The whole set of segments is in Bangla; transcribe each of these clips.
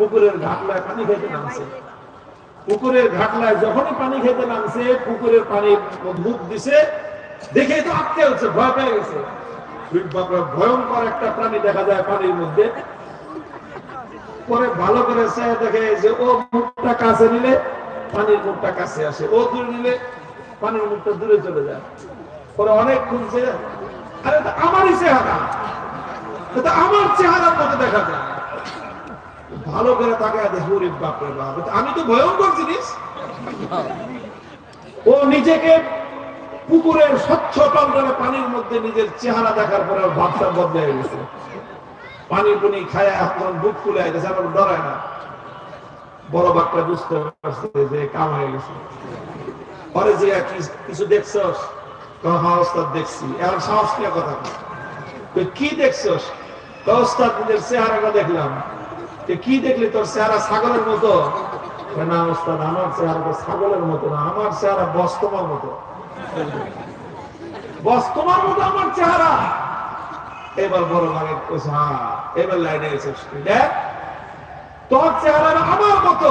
পুকুরের ঘাটলায় পানি খেতে নামছে। পুকুরের ঘাটলায় যখনই পানি খেতে নামছে, পুকুরের পানি মুখ দিছে। দেখে তো আটকে হচ্ছে ভয় পেয়ে গেছে। ভয়ঙ্কর একটা প্রাণী দেখা যায় পানির মধ্যে। পরে ভালো করে সে দেখে যে, ও মুখটা কাছে নিলে, পানির মুখটা কাছে আসে। ও দূরে নিলে, পানির মুখটা দূরে চলে যায়। পরে অনেক খুঁজছে, আরে আমারই চেহারা। আমার চেহারার মতো দেখা যায়। ভালো করে তাকায় দেখো রে বাপরে বাপ আমি তো ভয়ঙ্কর জিনিস। ও নিজেকে পুকুরের স্বচ্ছ টলটলে পানির মধ্যে নিজের চেহারা দেখার পরে ভাবটা বদলে গেছে। পানি পুনি খায়, এখন বুক গেছে ডরায় না। বড় বাচ্চা বুঝতে পারছে যে গেছে। পরে যে কিছু দেখছস? হ্যাঁ ওস্তাদ দেখছি। এখন সাহস নিয়ে কথা। কি দেখছস? ওস্তাদ, নিজের চেহারাটা দেখলাম। কি দেখলি? তোর চেহারা ছাগলের মতো। না, ওস্তাদ, আমার চেহারা তো ছাগলের মতো না, আমার চেহারা বস্তমার মতো। বস্তমার মতো আমার চেহারা। এবার বড় লাগে হ্যাঁ এবার লাইনে এসে দেখ। তোর চেহারা আমার মতো।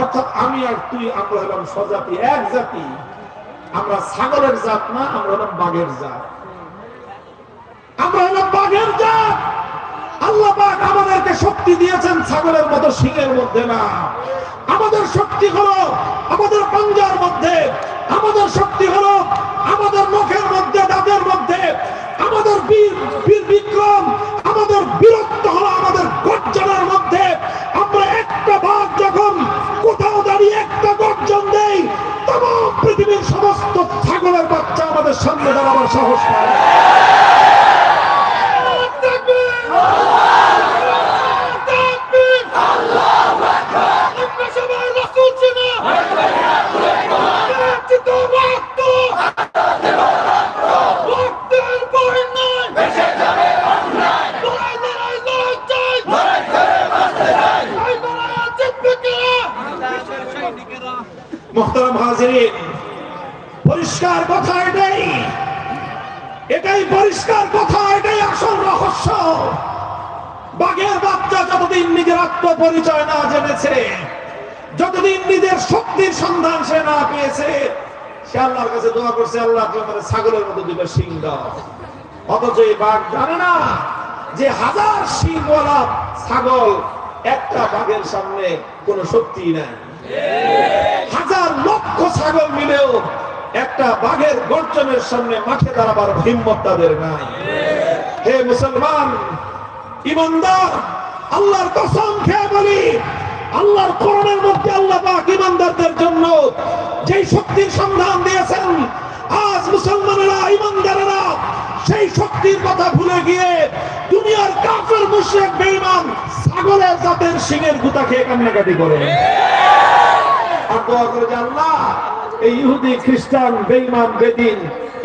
অর্থাৎ আমি আর তুই, আমরা হলাম স্বজাতি, এক জাতি। আমরা ছাগলের জাত না, আমরা হলাম বাঘের জাত। আমরা হলাম বাঘের জাত। আল্লাহ পাক আমাদেরকে শক্তি দিয়েছেন ছাগলের মতো শিঙের মধ্যে না। আমাদের শক্তি হলো আমাদের পাঞ্জার মধ্যে। আমাদের শক্তি হলো আমাদের মুখের মধ্যে আমাদের বীর বীর বিক্রম আমাদের বীরত্ব হলো আমাদের গর্জনের মধ্যে আমরা একটা বাঘ যখন কোথাও দাঁড়িয়ে একটা গর্জন দেই তমাম পৃথিবীর সমস্ত ছাগলের বাচ্চা আমাদের সামনে দাঁড়াবার সাহস পায় মোহতারাম হাজিরিন পরিষ্কার কথা এটাই। এটাই পরিষ্কার কথা, এটাই আসল রহস্য। বাঘের বাচ্চা যতদিন নিজের আত্মপরিচয় না জেনেছে, যতদিন নিজের শক্তির সন্ধান সে না পেয়েছে, সে আল্লাহর কাছে দোয়া করছে, আল্লাহ ছাগলের মতো দুটো সিং অথচ এই বাঘ জানে না যে হাজার সিংওয়ালা ছাগল একটা বাঘের সামনে কোনো শক্তি নাই। হাজার লক্ষ ছাগল মিলেও একটা বাঘের গর্জনের সামনে মাঠে দাঁড়াবার হিম্মত তাদের নাই। হে মুসলমান, ইমানদার, আল্লাহর কসম খেয়ে বলি, আল্লাহর কোরআনের মধ্যে আল্লাহ পাক ইমানদারদের জন্য যেই শক্তির সন্ধান দিয়েছেন, আজ মুসলমানেরা, ইমানদারেরা সেই শক্তির কথা ভুলে গিয়ে দুনিয়ার কাফের, মুশরিক, বেঈমান, ছাগলের জাতের সিংহের গুতা খেয়ে কান্নাকাটি করে। আর দোয়া করে যে আল্লাহ এই ইহুদি খ্রিস্টান, বেঈমান, বেদিন,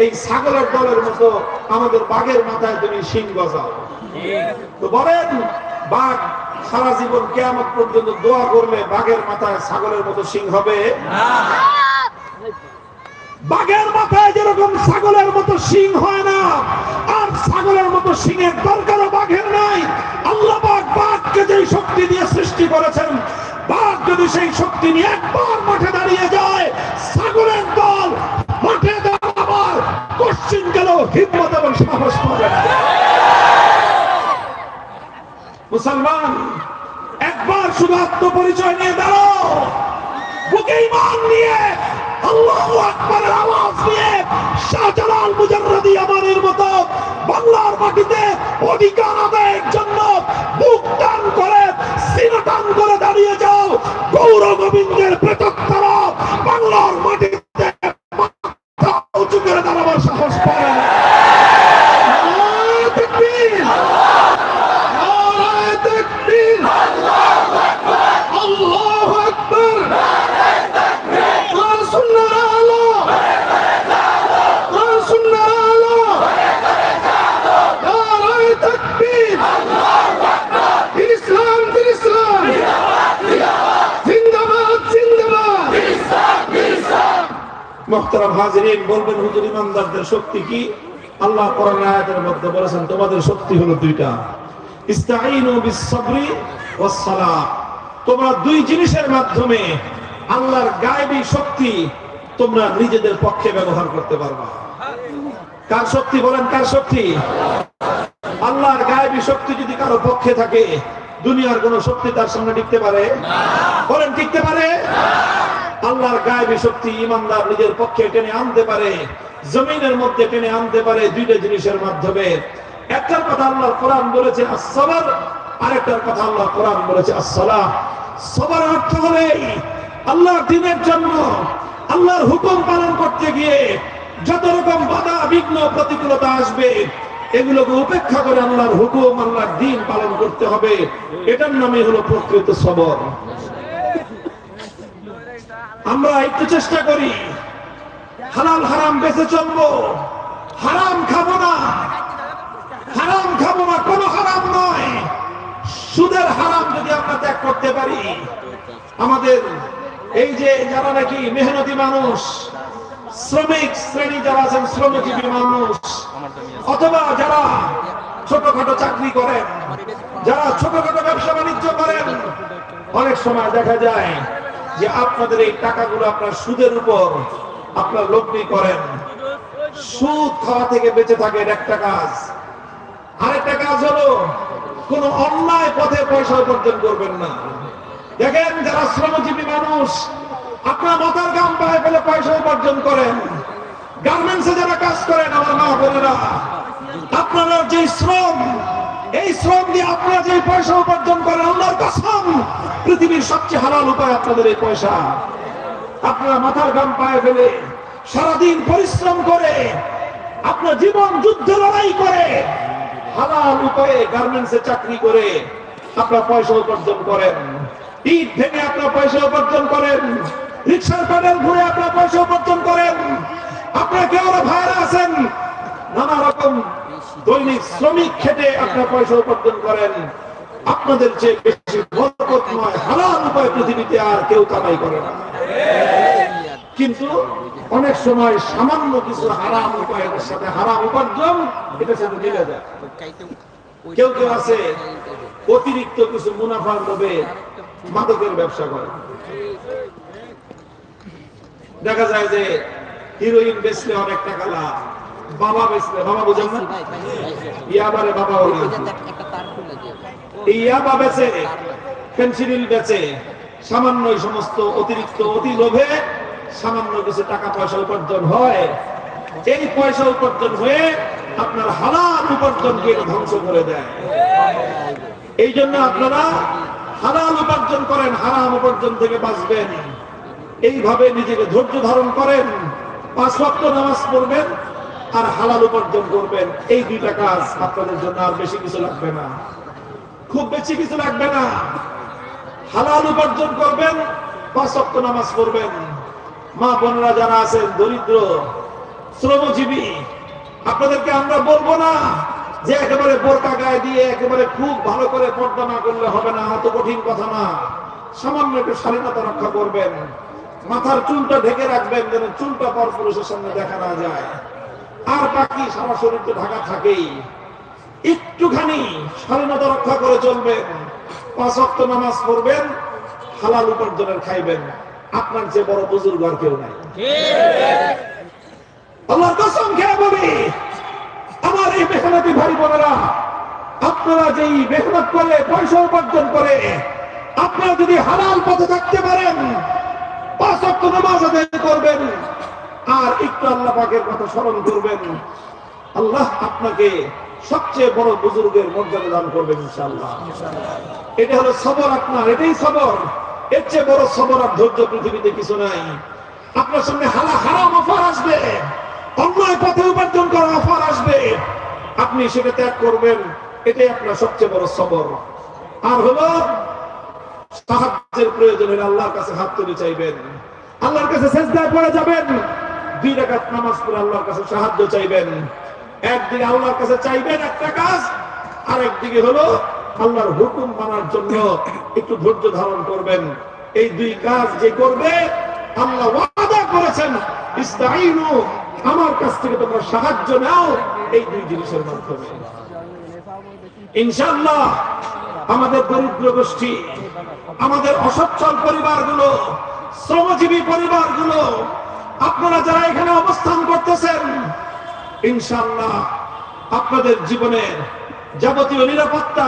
এই ছাগলের দলের মতো আমাদের বাঘের মাথায় তুমি সিং গজাও। তো বলেন, বাঘ সারা জীবন কেয়ামত পর্যন্ত দোয়া করলে বাঘের মাথায় ছাগলের মতো সিং হবে? বাঘের মাথায় যেরকম ছাগলের মতো সিং হয় না, আর ছাগলের মতো সিংয়ের দরকারও বাঘের নাই। আল্লাহ বাঘ বাঘকে যেই শক্তি দিয়ে সৃষ্টি করেছেন যদি সেই শক্তি নিয়ে একবার মাঠে দাঁড়িয়ে যায়, সাগরের দল মাঠে দাঁড়াবার পশ্চিম গেল, হিম্মত এবং সাহস পাবে মুসলমান, একবার শুধু আত্মপরিচয় নিয়ে দাঁড়াও, বুকেই ইমান নিয়ে আল্লাহু আকবারের আওয়াজ দিয়ে শাহজালাল মতো বাংলার মাটিতে অধিকার আদায়ের জন্য বুক টান করে, সিনা টান করে দাঁড়িয়ে যাও। গৌর গোবিন্দের প্রেতত্তরা বাংলার মাটিতে মাথা উঁচু করে দাঁড়াবার সাহস পায় না নারায়ে তাকবীর! নারায়ে তাকবীর! মোহতারাম বলবেন, হুজুর ইমানদারদের শক্তি কি? আল্লাহ কোরআন আয়াতের মধ্যে বলেছেন, তোমাদের শক্তি হলো দুইটা। ইস্তাঈনু বিস-সাবরি তোমরা দুই জিনিসের মাধ্যমে আল্লাহর শক্তি তোমরা নিজেদের পক্ষে ব্যবহার করতে পারবা। কার শক্তি বলেন, কার শক্তি? আল্লাহর গায়েবী শক্তি যদি কারও পক্ষে থাকে, দুনিয়ার কোন শক্তি তার সামনে টিকতে পারে? বলেন, টিকতে পারে? আল্লাহর গায়েবী শক্তি ইমানদার নিজের পক্ষে টেনে আনতে পারে, জমিনের মধ্যে টেনে আনতে পারে দুইটা জিনিসের মাধ্যমে। একটার কথা আল্লাহর কোরআন বলেছে আসসালার আরেকটার কথা আল্লাহ কোরআন বলেছে, আসসালাহ সবার অর্থ হলেই আল্লাহর দিনের জন্য, আল্লাহর হুকুম পালন করতে গিয়ে যত রকম বাধা, বিঘ্ন, প্রতিকূলতা আসবে, এগুলোকে উপেক্ষা করে আল্লাহর হুকুম, আল্লাহর দিন পালন করতে হবে। এটার নামে হলো প্রকৃত সবর। আমরা একটু চেষ্টা করি। হালাল হারাম বেঁচে চলবো। হারাম খাব না। হারাম খাব না, কোনো হারাম নয়। সুদের হারাম যদি আমরা ত্যাগ করতে পারি, আমাদের এই যে যারা নাকি মেহনতি মানুষ, শ্রমিক শ্রেণি যারা আছেন, শ্রমজীবী মানুষ, অথবা যারা ছোটখাটো চাকরি করেন, যারা ছোটখাটো ব্যবসা বাণিজ্য করেন, অনেক সময় দেখা যায় যে আপনাদের এই টাকাগুলো আপনার সুদের উপর আপনার লগ্নি করেন। সুদ খাওয়া থেকে বেঁচে থাকেন একটা কাজ। আরেকটা কাজ হলো, কোন অন্যায় পথে পয়সা উপার্জন করবেন না। দেখেন, যারা শ্রমজীবী মানুষ, আপনার মাথার গাম পায়ে ফেলে পয়সা উপার্জন করেন। গার্মেন্টসে যারা কাজ করেন, আমার মা বোনেরা, আপনারা যে শ্রম এই শ্রম দিয়ে আপনারা যে পয়সা উপার্জন করেন, আল্লাহর কসম, পৃথিবীর সবচেয়ে হালাল উপায় আপনাদের এই পয়সা। আপনারা মাথার গাম পায়ে ফেলে সারাদিন পরিশ্রম করে, আপনার জীবন যুদ্ধ লড়াই করে, হালাল উপায়ে গার্মেন্টসে চাকরি করে আপনার পয়সা উপার্জন করেন। ইট ভেঙে আপনার পয়সা উপার্জন করেন। রিক্সার প্যাডেল ঘুরে আপনার পয়সা উপার্জন করেন। আপনার কেউ ভাইরা আছেন? নানা রকম দৈনিক শ্রমিক খেটে আপনার পয়সা উপার্জন করেন। আপনাদের চেয়ে বেশি বরকতময় হালাল উপায় পৃথিবীতে আর কেউ কামাই করে না। কিন্তু অনেক সময় সামান্য কিছু হারাম উপায়ের সাথে হারাম উপার্জন, এটা সাথে মিলে যায়। কেউ কেউ আছে, অতিরিক্ত কিছু মুনাফার লোভে মাদকের ব্যবসা করে। দেখা যায় যে হিরোইন বেচলে অনেক টাকা লাভ বাবা বেচলে বাবা বুঝেন না? ইয়াবারে বাবা এই ইয়াবা বেচে পেন্সিল বেচে সামান্য সমস্ত অতিরিক্ত অতি লোভে সামান্য কিছু টাকা পয়সা উপার্জন হয়। এই পয়সা উপার্জন হয়ে আপনার হালাল উপার্জনকে ধ্বংস করে দেয়। এই জন্য আপনারা হালাল উপার্জন করেন হারাম উপার্জন থেকে বাঁচবেন। এইভাবে নিজেকে ধৈর্য ধারণ করেন। পাঁচ ওয়াক্ত নামাজ পড়বেন আর হালাল উপার্জন করবেন, এই দুইটা কাজ আপনাদের জন্য আর বেশি কিছু লাগবে না। খুব বেশি কিছু লাগবে না। হালাল উপার্জন করবেন, পাঁচ ওয়াক্ত নামাজ পড়বেন। মা বোনেরা যারা আছেন, দরিদ্র, শ্রমজীবী, আপনাদেরকে আমরা বলব না যে একেবারে বোরকা গায়ে দিয়ে একেবারে খুব ভালো করে পর্দা না করলে হবে না, এত কঠিন কথা না। সামান্য একটু স্বাধীনতা রক্ষা করবেন। মাথার চুলটা ঢেকে রাখবেন, যেন চুলটা পর পুরুষের সামনে দেখা না যায়। আর বাকি সারা শরীর তো ঢাকা থাকেই। একটুখানি স্বাধীনতা রক্ষা করে চলবেন। পাঁচ অক্ট নামাজ পড়বেন, হালাল উপার্জনের খাইবেন। আপনার যে বড় বুজুর্গ আর কেউ নাই। আপনারা যেই মেহনত করে, পয়সা উপার্জন করে, আপনারা যদি হালাল পথে থাকতে পারেন করবেন। আর একটু আল্লাহ পাকের কথা স্মরণ করবেন। আল্লাহ আপনাকে সবচেয়ে বড় বুজুর্গের মর্যাদা দান করবেন ইনশাআল্লাহ। এটা হলো সবর আপনার, এটাই সবর। এর চেয়ে বড় সবর আর ধৈর্য পৃথিবীতে কিছু নাই। আপনার সামনে হালা হারাম অফার আসবে। অন্যায় পথে উপার্জন করা অফার আসবে। আপনি সেটা ত্যাগ করবেন। এটাই আপনার সবচেয়ে বড় সবর। আর হলো, সাহায্যের প্রয়োজন হলে আল্লাহর কাছে হাত তুলে চাইবেন। আল্লাহর কাছে সেজদায় পড়ে যাবেন। দুই রাকাত নামাজ পড়ে আল্লাহর কাছে সাহায্য চাইবেন। একদিকে আল্লাহর কাছে চাইবেন একটা কাজ আর একদিকে হলো আল্লাহর হুকুম মানার জন্য একটু ধৈর্য ধারণ করবেন। এই দুই কাজ যে করবে, আল্লাহ ওয়াদা করে বলেছেন ইস্তাইনু আমার কাছ থেকে তোমরা সাহায্য নাও এই দুই জিনিসের মাধ্যমে। ইনশাআল্লাহ, আমাদের দরিদ্র গোষ্ঠী, আমাদের অসচ্ছল পরিবারগুলো, শ্রমজীবী পরিবারগুলো আপনারা যারা এখানে অবস্থান করতেছেন ইনশাল্লাহ আপনাদের জীবনের যাবতীয় নিরাপত্তা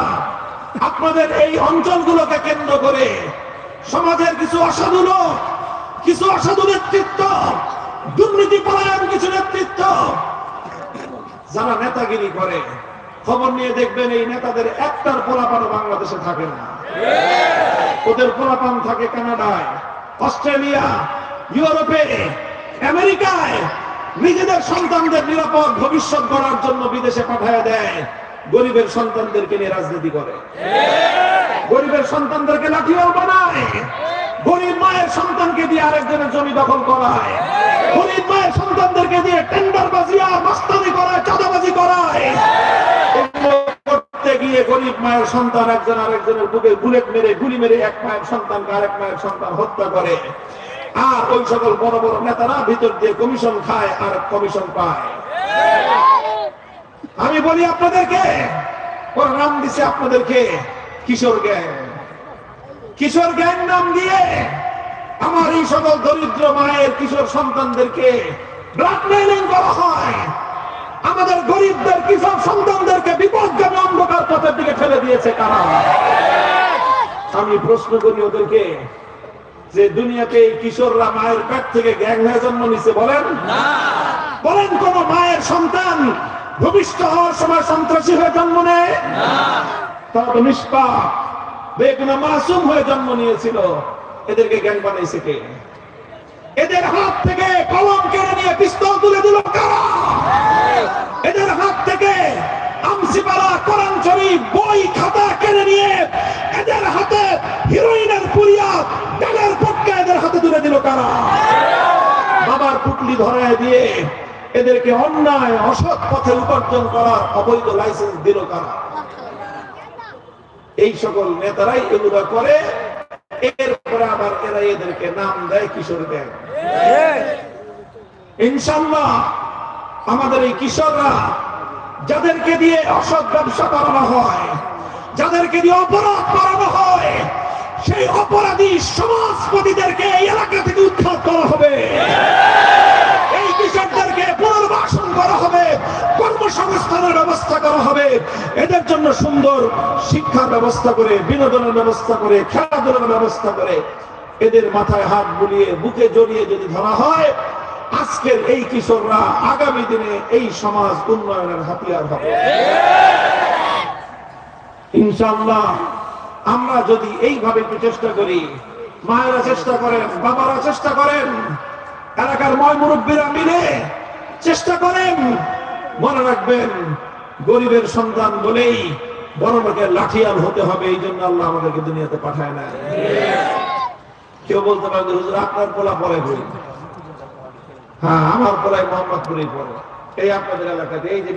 আপনাদের এই অঞ্চলগুলোকে কেন্দ্র করে সমাজের কিছু অসাধু লোক কিছু অসাধু নেতৃত্ব দুর্নীতি পরায়ণ কিছু নেতৃত্ব যারা নেতাগিরি করে খবর নিয়ে দেখবেন এই নেতাদের একটার পোলাপানও বাংলাদেশে থাকে না। ওদের পোলাপান থাকে কানাডায় অস্ট্রেলিয়া ইউরোপে আমেরিকায় নিজেদের সন্তানদের নিরাপদ ভবিষ্যৎ গড়ার জন্য বিদেশে পাঠায় দেয়। গরিবের সন্তানদেরকে নিয়ে রাজনীতি করে। গরিবের সন্তানদেরকে লাঠিয়াল বানায়। গরিব মায়ের সন্তানকে দিয়ে আরেকজনের জমি দখল করায়। গরিব মায়ের সন্তানদেরকে দিয়ে টেন্ডার বাজি আর মাস্তানি করায়, চাঁদাবাজি করায়। করতে গিয়ে গরিব মায়ের সন্তান একজন আরেকজনের বুকে বুলেট মেরে, গুলি মেরে এক মায়ের সন্তানকে আরেক মায়ের সন্তান হত্যা করে। আর ওই সকল বড় বড় নেতারা ভিতর দিয়ে কমিশন খায় আর কমিশন পায়। আমি বলি আপনাদেরকে নাম দিছে আপনাদেরকে কিশোর গ্যাং। কিশোর গ্যাং নাম দিয়ে আমার এই সকল দরিদ্র মায়ের কিশোর সন্তানদেরকে ব্ল্যাকমেইলিং করা হয়। আমাদের গরিবদের সন্তানদেরকে বিপদগামী অন্ধকার পথের দিকে ঠেলে দিয়েছে কারা? আমি প্রশ্ন করি ওদেরকে যে দুনিয়াতে এই কিশোররা মায়ের পেট থেকে গ্যাং হয়ে জন্ম নিছে বলেন? বলেন কোন মায়ের সন্তান ভূমিষ্ঠ হওয়ার সময় সন্ত্রাসী হয়ে জন্ম নেয়? তারা তো নিষ্পাপ বেগুনা মাসুম হয়ে জন্ম নিয়েছিল। এদেরকে গ্যাং বানাইছে কে? এদের হাত থেকে কলম কেড়ে নিয়ে পিস্তল তুলে দিল কারা? এদের হাত থেকে আমসিপালা কোরআন শরীফ বই খাতা কেড়ে নিয়ে এদের হাতে হিরোইনের পুরিয়া তেলের পটকা এদের হাতে তুলে দিল কারা? বাবার পুটলি ধরায় দিয়ে এদেরকে অন্যায় অসৎ পথে উপার্জন করার অবৈধ লাইসেন্স দিল কারা? এই সকল নেতারাই এগুলো করে এরপরে আবার এরা এদেরকে নাম দেয় কিশোর দেয়। ইনশাল্লাহ আমাদের এই কিশোররা যাদেরকে দিয়ে অসৎ ব্যবসা করানো হয়, যাদেরকে দিয়ে অপরাধ করানো হয়, সেই অপরাধী সমাজপতিদেরকে এই এলাকা থেকে উৎখাত করা হবে। এই কৃষকদেরকে পুনর্বাসন করা হবে, কর্মসংস্থানের ব্যবস্থা করা হবে। এদের জন্য সুন্দর শিক্ষার ব্যবস্থা করে, বিনোদনের ব্যবস্থা করে, খেলাধুলার ব্যবস্থা করে, এদের মাথায় হাত বুলিয়ে, বুকে জড়িয়ে যদি ধরা হয় আজকের এই কিশোররা আগামী দিনে এই সমাজ উন্নয়নের হাতিয়ার হবে। ইনশাল্লাহ আমরা যদি এইভাবে একটু চেষ্টা করি, মায়েরা চেষ্টা করেন, বাবারা চেষ্টা করেন, এলাকার ময় মুরব্বীরা মিলে চেষ্টা করেন। মনে রাখবেন, গরিবের সন্তান বলেই বড় লোকের লাঠিয়াল হতে হবে, এই জন্য আল্লাহ আমাদেরকে দুনিয়াতে পাঠায় না কেউ বলতে পারবে আপনার পোলা পরে বই। হ্যাঁ আমার পড়ে। এই আপনাদের এলাকাতে, এই যে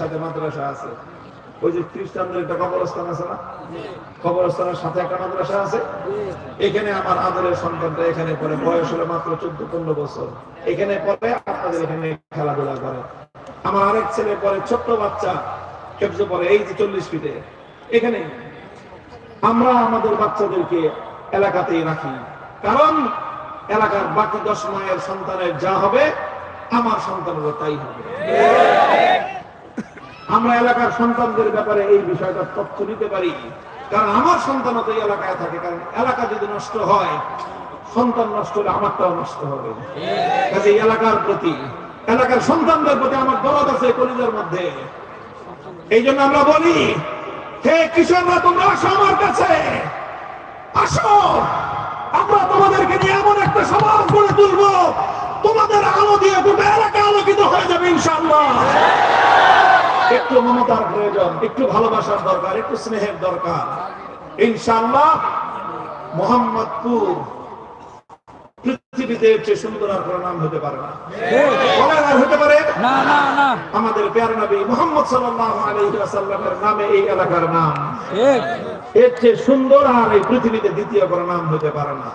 সাথে মাদ্রাসা আছে, ওই যে খ্রিস্টানদের একটা কবরস্থান আছে না? কবরস্থানের সাথে একটা মাদ্রাসা আছে? এখানে আমার আদরের সন্তানটা এখানে পড়ে, বয়স হলো মাত্র চোদ্দ, পনেরো বছর। এখানে আপনাদের এখানে খেলাধুলা করে। আমার আরেক ছেলে পরে ছোট্ট বাচ্চা খেপসে পড়ে, এই যে চল্লিশ ফিটে। এখানে আমরা আমাদের বাচ্চাদেরকে এলাকাতেই রাখি। কারণ এলাকার বাকি দশ মায়ের সন্তানের যা হবে, আমার সন্তানেরও তাই হবে। আমরা এলাকার সন্তানদের ব্যাপারে এই বিষয়টা তথ্য নিতে পারি। কারণ আমার সন্তান তো এলাকায় থাকে, কারণ এলাকা যদি নষ্ট হয়, সন্তান নষ্ট হলে আমারটাও নষ্ট হবে। কাজে এলাকার প্রতি, এলাকার সন্তানদের প্রতি আমার দরদ আছে কলিজার মধ্যে। এই জন্য আমরা বলি, হে কিশোররা, তোমরা আসো আমার কাছে। আসো। আমরা তোমাদেরকে নিয়ে এমন একটা সমাজ গড়ে তুলবো। তোমাদের আলো দিয়ে গোটা এলাকা আলোকিত হয়ে যাবে ইনশাল্লাহ একটু মমতার প্রয়োজন, একটু ভালোবাসার দরকার, একটু স্নেহের দরকার। ইনশাল্লাহ মোহাম্মদপুর পৃথিবীতে এর চেয়ে সুন্দর আর কোনো নাম হতে পারে না। আর হতে পারে? না না না। আমাদের প্যার নবী মোহাম্মদ সাল্লাল্লাহু আলাইহি ওয়াসাল্লামের নামে এই এলাকার নাম। ঠিক এর চেয়ে সুন্দর আর এই পৃথিবীতে দ্বিতীয় কোনো নাম হতে পারে না।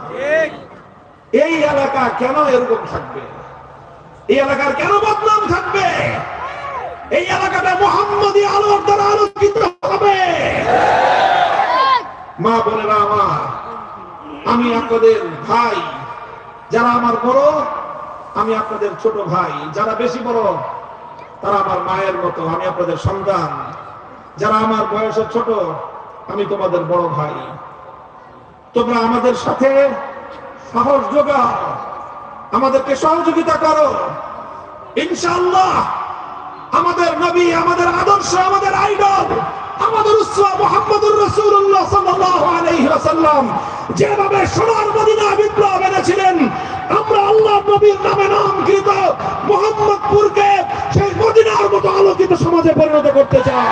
এই এলাকা কেন এরকম থাকবে? এই এলাকার কেন বদনাম থাকবে? এই এলাকাটা মোহাম্মদী আলোর দ্বারা আলোকিত হবে। মা বোনেরা আমার আমি আপনাদের ভাই যারা আমার বড়, আমি আপনাদের ছোট ভাই। যারা বেশি বড়, তারা আমার মায়ের মতো, আমি আপনাদের সন্তান। যারা আমার বয়সে ছোট, আমি তোমাদের বড় ভাই। তোমরা আমাদের সাথে সাহস যোগাও। আমাদেরকে সহযোগিতা করো। ইনশাআল্লাহ, আমাদের নবী, আমাদের আদর্শ, আমাদের আইডল, আমাদের রাসূলুল্লাহ সাল্লাল্লাহু আলাইহি যেভাবে সোনার মদিনা বিপ্লব এনেছিলেন, আমরা আল্লাহ নবীর নামে নামকৃত মোহাম্মদপুরকে সেই মদিনার মতো আলোকিত সমাজে পরিণত করতে চাই।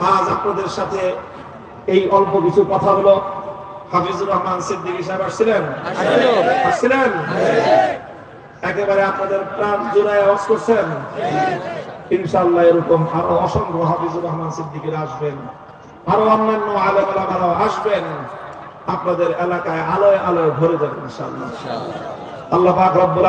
আজ আপনাদের সাথে এই অল্প কিছু কথা হলো। হাফিজুর রহমান সিদ্দিকী সাহেব আসছিলেন? আসছিলেন? একেবারে আপনাদের প্রাণ জোড়ায় আওয়াজ করছেন। ইনশাআল্লাহ এরকম আরও অসংখ্য হাফিজুর রহমান সিদ্দিকীরা আসবেন। আরও অন্যান্য আলেম আলামারাও আসবেন। আপনাদের এলাকায় আলোয় আলোয় ভরে যাবে ইনশাআল্লাহ। আল্লাহ পাক রব্বুল